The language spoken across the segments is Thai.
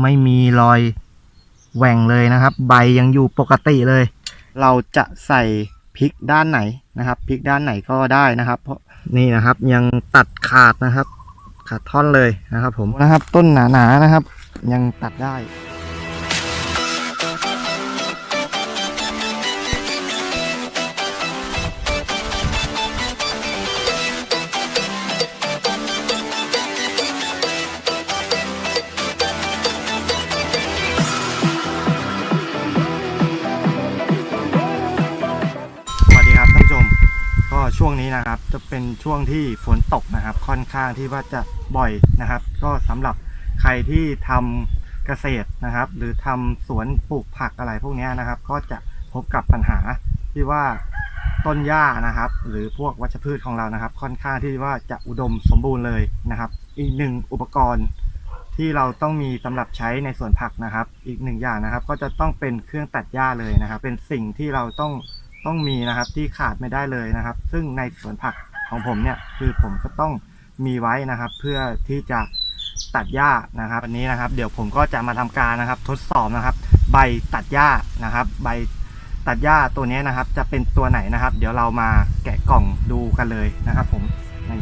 ไม่มีรอยแหว่งเลยนะครับ ใบยังอยู่ปกติเลย เราจะใส่พริกด้านไหนนะครับพริกด้านไหนก็ได้นะครับ เพราะนี่นะครับยังตัดขาดนะครับ ขาดท่อนเลยนะครับ ผมนะครับต้นหนาๆนะครับ ยังตัดได้ ช่วงนี้นะครับ จะเป็นช่วงที่ฝนตกนะครับ ค่อนข้างที่ว่าจะบ่อยนะครับ ก็สำหรับใครที่ทำเกษตรนะครับ หรือทำสวนปลูกผักอะไรพวกนี้นะครับ ก็จะพบกับปัญหาที่ว่าต้นหญ้านะครับ หรือพวกวัชพืชของเรานะครับ ค่อนข้างที่ว่าจะอุดมสมบูรณ์เลยนะครับ อีกหนึ่งอุปกรณ์ที่เราต้องมีสำหรับใช้ในสวนผักนะครับ อีกหนึ่งอย่างนะครับ ก็จะต้องเป็นเครื่องตัดหญ้าเลยนะครับ เป็นสิ่งที่เราต้อง ต้องมีนะครับที่ขาดไม่ได้เลยนะครับ ซึ่งในสวนผักของผมเนี่ยคือผมก็ต้องมีไว้นะครับ เพื่อที่จะตัดหญ้านะครับวันนี้นะครับ เดี๋ยวผมก็จะมาทำการนะครับ ทดสอบนะครับ ใบตัดหญ้านะครับ ใบตัดหญ้าตัวนี้นะครับ จะเป็นตัวไหนนะครับ เดี๋ยวเรามาแกะกล่องดูกันเลยนะครับ ผมนี่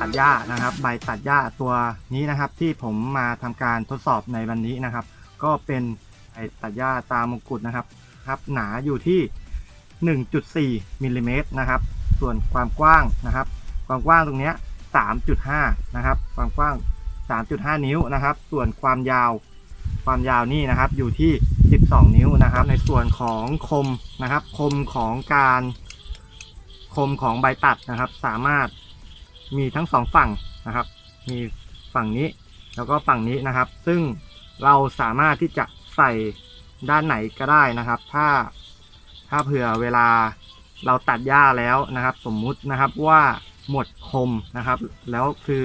ตัดหญ้านะครับ ใบตัดหญ้าตัวนี้นะครับ ที่ผมมาทำการทดสอบในวันนี้นะครับ ก็เป็นใบตัดหญ้าตามงกุฎนะครับครับหนาอยู่ที่ 1.4มิลลิเมตรนะครับ ส่วนความกว้างนะครับ ความกว้างตรงนี้3.5นะครับ ความกว้าง 3.5 นิ้วนะครับ ส่วนความยาวความยาวนี่นะครับอยู่ที่ 12 นิ้วนะครับ ในส่วนของคมนะครับ คมของการคมของใบตัดนะครับ สามารถ มีทั้งสองฝั่งนะครับ มีฝั่งนี้แล้วก็ฝั่งนี้นะครับ ซึ่งเราสามารถที่จะใส่ด้านไหนก็ได้นะครับ ถ้าถ้าเผื่อเวลาเราตัดหญ้าแล้วนะครับ สมมุตินะครับว่าหมดคมนะครับ แล้วคือ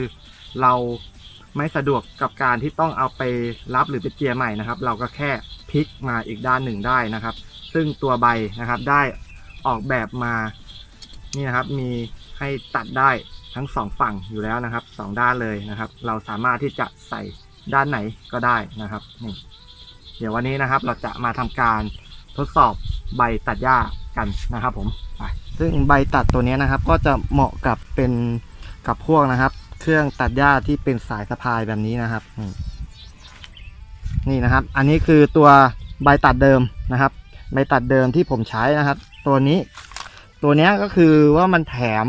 เราไม่สะดวกกับการที่ต้องเอาไปรับหรือไปเจียใหม่นะครับ เราก็แค่พลิกมาอีกด้านหนึ่งได้นะครับ ซึ่งตัวใบนะครับได้ออกแบบมานี่นะครับมีให้ตัดได้ ทั้งสองฝั่งอยู่แล้วนะครับสองด้านเลยนะครับ เราสามารถที่จะใส่ด้านไหนก็ได้นะครับนี่เดี๋ยววันนี้นะครับเราจะมาทำการทดสอบใบตัดหญ้ากันนะครับผมไปซึ่งใบตัดตัวนี้นะครับ ก็จะเหมาะกับเป็นกับพวกนะครับ เครื่องตัดหญ้าที่เป็นสายสะพายแบบนี้นะครับนี่นะครับ อันนี้คือตัวใบตัดเดิมนะครับ ใบตัดเดิมที่ผมใช้นะครับ ตัวนี้ ตัวนี้ก็คือว่ามันแถม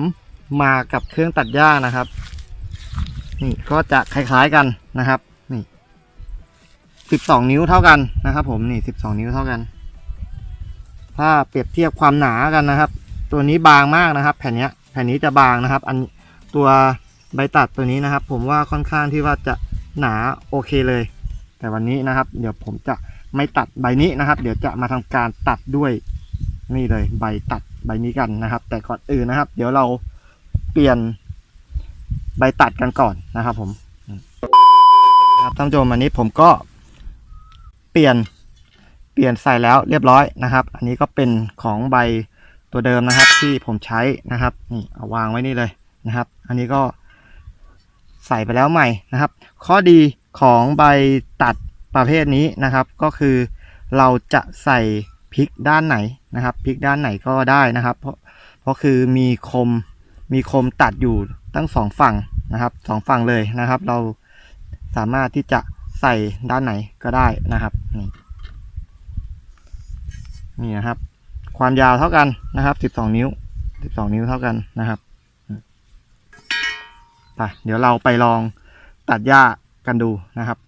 มากับเครื่องตัดหญ้านะครับ นี่ก็จะคล้ายๆกันนะครับ นี่สิบสองนิ้วเท่ากันนะครับ ผมนี่สิบสองนิ้วเท่ากัน ถ้าเปรียบเทียบความหนากันนะครับ ตัวนี้บางมากนะครับ แผ่นนี้แผ่นนี้จะบางนะครับ อันตัวใบตัดตัวนี้นะครับ ผมว่าค่อนข้างที่ว่าจะหนาโอเคเลย แต่วันนี้นะครับ เดี๋ยวผมจะไม่ตัดใบนี้นะครับ เดี๋ยวจะมาทำการตัดด้วยนี่เลย ใบตัดใบนี้กันนะครับ แต่ก่อนอื่นนะครับ เดี๋ยวเรา เปลี่ยนใบตัดกันก่อนนะครับผมนะครับท่านผู้ชมอันนี้ผมก็เปลี่ยนเปลี่ยนใส่แล้วเรียบร้อยนะครับ อันนี้ก็เป็นของใบตัวเดิมนะครับ ที่ผมใช้นะครับนี่เอาวางไว้นี่เลยนะครับ อันนี้ก็ใส่ไปแล้วใหม่นะครับ ข้อดีของใบตัดประเภทนี้นะครับ ก็คือเราจะใส่พลิกด้านไหนนะครับพลิกด้านไหนก็ได้นะครับ เพราะเพราะคือมีคม มีคมตัดอยู่ทั้งสองฝั่งนะครับสองฝั่งเลยนะครับ เราสามารถที่จะใส่ด้านไหนก็ได้นะครับนี่นี่นะครับ ความยาวเท่ากันนะครับ 12 นิ้ว 12 นิ้วเท่ากันนะครับไปเดี๋ยวเราไปลองตัดหญ้ากันดูนะครับ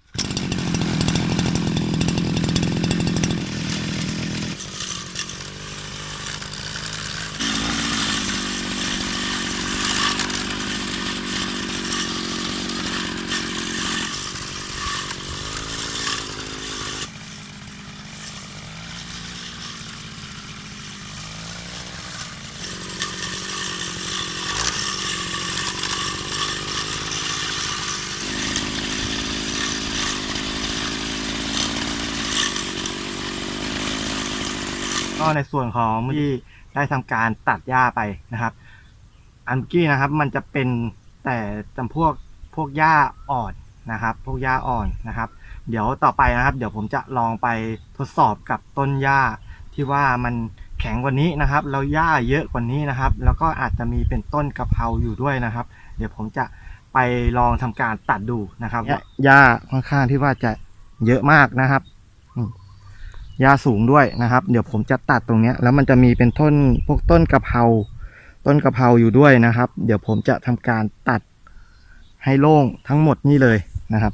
ก็ในส่วนของที่ได้ทำการตัดหญ้าไปนะครับ อันเมื่อกี้นะครับ มันจะเป็นแต่จำพวกพวกหญ้าอ่อนนะครับ พวกหญ้าอ่อนนะครับ เดี๋ยวต่อไปนะครับ เดี๋ยวผมจะลองไปทดสอบกับต้นหญ้าที่ว่ามันแข็งกว่านี้นะครับแล้วหญ้าเยอะกว่านี้นะครับ แล้วก็อาจจะมีเป็นต้นกะเพราอยู่ด้วยนะครับ เดี๋ยวผมจะไปลองทำการตัดดูนะครับหญ้าค่อนข้างที่ว่าจะเยอะมากนะครับอื หญ้าสูงด้วยนะครับ เดี๋ยวผมจะตัดตรงเนี้ยแล้วมันจะมีเป็นต้นพวกต้นกะเพราต้นกะเพราอยู่ด้วยนะครับ เดี๋ยวผมจะทำการตัดให้โล่งทั้งหมดนี่เลยนะครับ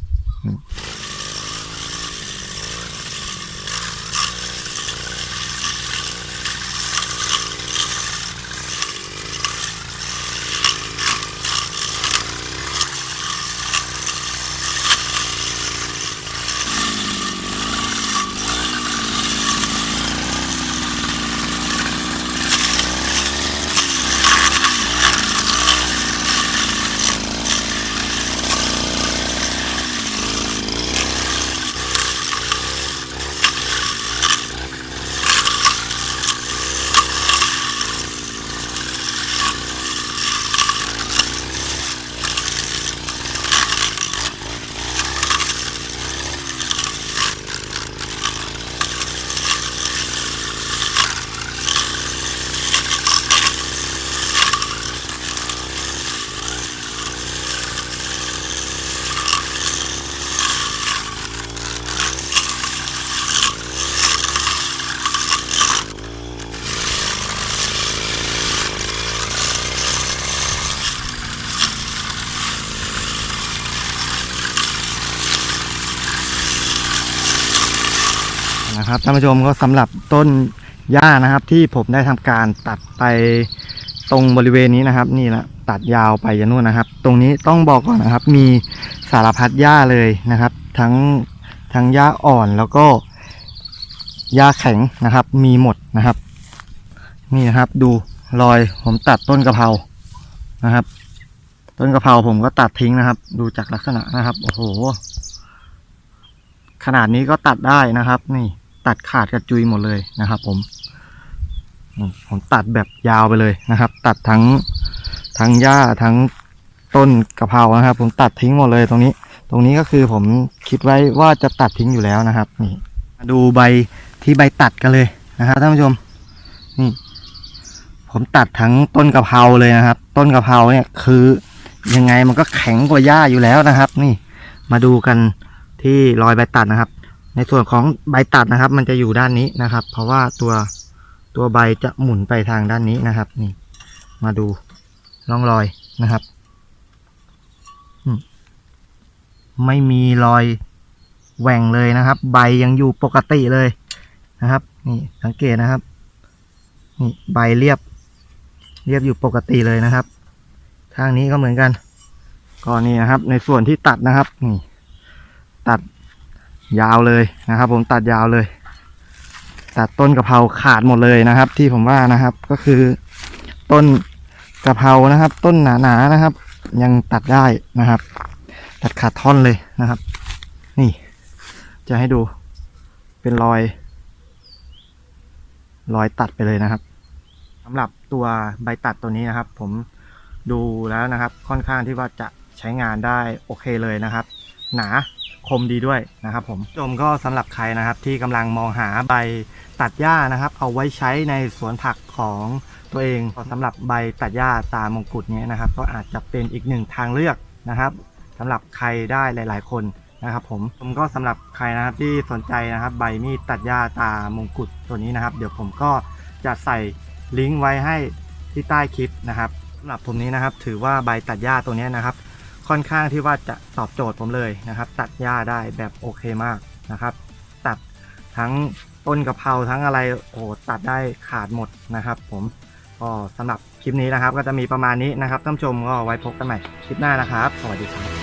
ครับท่านผู้ชมก็สำหรับต้นหญ้านะครับ ที่ผมได้ทำการตัดไปตรงบริเวณนี้นะครับ นี่แหละตัดยาวไปยันนู่นนะครับ ตรงนี้ต้องบอกก่อนนะครับ มีสารพัดหญ้าเลยนะครับ ทั้งทั้งหญ้าอ่อนแล้วก็หญ้าแข็งนะครับ มีหมดนะครับ นี่นะครับ ดูรอยผมตัดต้นกะเพรานะครับ ต้นกะเพราผมก็ตัดทิ้งนะครับ ดูจากลักษณะนะครับโอ้โหขนาดนี้ก็ตัดได้นะครับ นี่ ตัดขาดกระจุยหมดเลยนะครับ ผม ผมตัดแบบยาวไปเลยนะครับ ตัดทั้งทั้งหญ้าทั้งต้นกะเพรานะครับ ผมตัดทิ้งหมดเลยตรงนี้ ตรงนี้ก็คือผมคิดไว้ว่าจะตัดทิ้งอยู่แล้วนะครับ นี่มาดูใบที่ใบตัดกันเลยนะครับท่านผู้ชมนี่ผมตัดทั้งต้นกะเพราเลยนะครับ ต้นกะเพราเนี่ยคือยังไงมันก็แข็งกว่าหญ้าอยู่แล้วนะครับ นี่มาดูกันที่รอยใบตัดนะครับ ในส่วนของใบตัดนะครับ มันจะอยู่ด้านนี้นะครับ เพราะว่าตัวตัวใบจะหมุนไปทางด้านนี้นะครับ นี่ มาดูร่องรอยนะครับไม่มีรอยแหว่งเลยนะครับ ใบยังอยู่ปกติเลยนะครับ นี่สังเกตนะครับ นี่ใบเรียบ เรียบอยู่ปกติเลยนะครับ ข้างนี้ก็เหมือนกันก็นี่นะครับ ในส่วนที่ตัดนะครับ นี่ ตัด ยาวเลยนะครับ ผมตัดยาวเลย ตัดต้นกะเพราขาดหมดเลยนะครับ ที่ผมว่านะครับ ก็คือ ต้นกะเพรานะครับ ต้นหนาๆนะครับ ยังตัดได้นะครับ ตัดขาดท่อนเลยนะครับ นี่ จะให้ดูเป็นรอย รอยตัดไปเลยนะครับสำหรับตัวใบตัดตัวนี้นะครับ ผมดูแล้วนะครับ ค่อนข้างที่ว่าจะใช้งานได้โอเคเลยนะครับ หนา คมดีด้วยนะครับผมชมก็สำหรับใครนะครับที่กำลังมองหาใบตัดหญ้านะครับ เอาไว้ใช้ในสวนผักของตัวเองสำหรับใบตัดหญ้าตามงกุฎนี้นะครับ ก็อาจจะเป็นอีกหนึ่งทางเลือกนะครับสำหรับใครได้หลาย ๆ คนนะครับผมผมก็สำหรับใครนะครับที่สนใจนะครับใบมีดตัดหญ้าตามงกุฎตัวนี้นะครับ เดี๋ยวผมก็จะใส่ลิงก์ไว้ให้ที่ใต้คลิปนะครับสำหรับผมนี้นะครับถือว่าใบตัดหญ้าตัวนี้นะครับ ค่อนข้างที่ว่าจะตอบโจทย์ผมเลยนะครับ ตัดหญ้าได้แบบโอเคมากนะครับ ตัดทั้งต้นกะเพราทั้งอะไรโอ้ตัดได้ขาดหมดนะครับ ผมก็สำหรับคลิปนี้นะครับ ก็จะมีประมาณนี้นะครับท่านผู้ชมก็ไว้พบกันใหม่คลิปหน้านะครับ สวัสดีครับ